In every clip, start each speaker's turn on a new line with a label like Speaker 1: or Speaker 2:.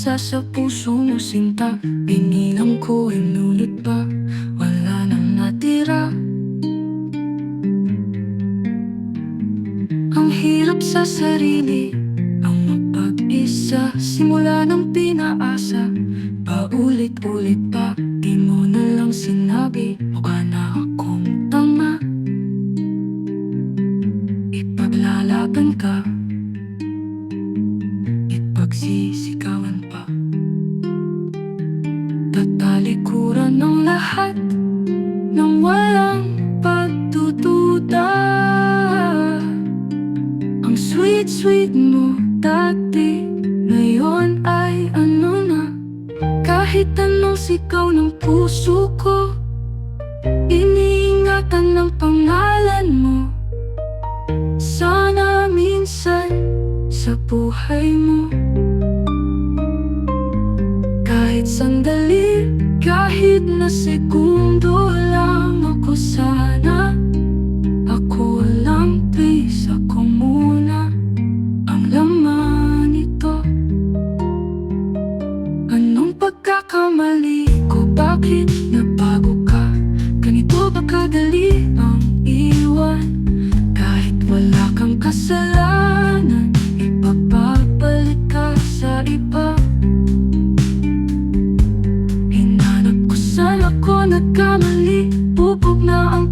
Speaker 1: isa sa puso ng sinta. Pinilang ko inulit pa Wala nang natira? Ang hirap sa sarili Ang mapag-isa. Simula ng pinaasa Paulit-ulit pa Di mo na lang sinabi Mukha na akong tama Ipaglalaban ka. Lahat Nang walang pagtututa. Ang sweet-sweet mo dati Ngayon ay ano na? Kahit anong sigaw ng puso ko Iniingatan ng pangalan mo. Sana minsan sa buhay mo kahit na segundo lang ako sana Ako lang please, ako muna ang laman nito Anong pagkakamali ko? Bakit nabago ka? Ganito ba kadali ang iwan? Kahit wala kang kasalanan Ipapabalik nagkamali Bubog na ang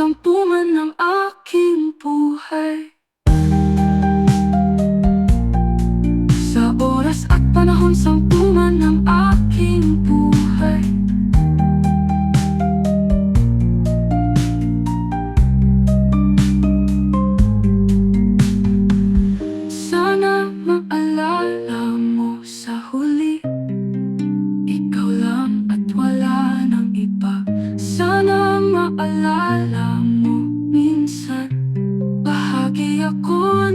Speaker 1: sampuman ng aking buhay. Sa oras at panahon sampuman ng aking buhay. Sana maalala mo sa huli Ikaw lang at wala nang iba. Sana maalala ako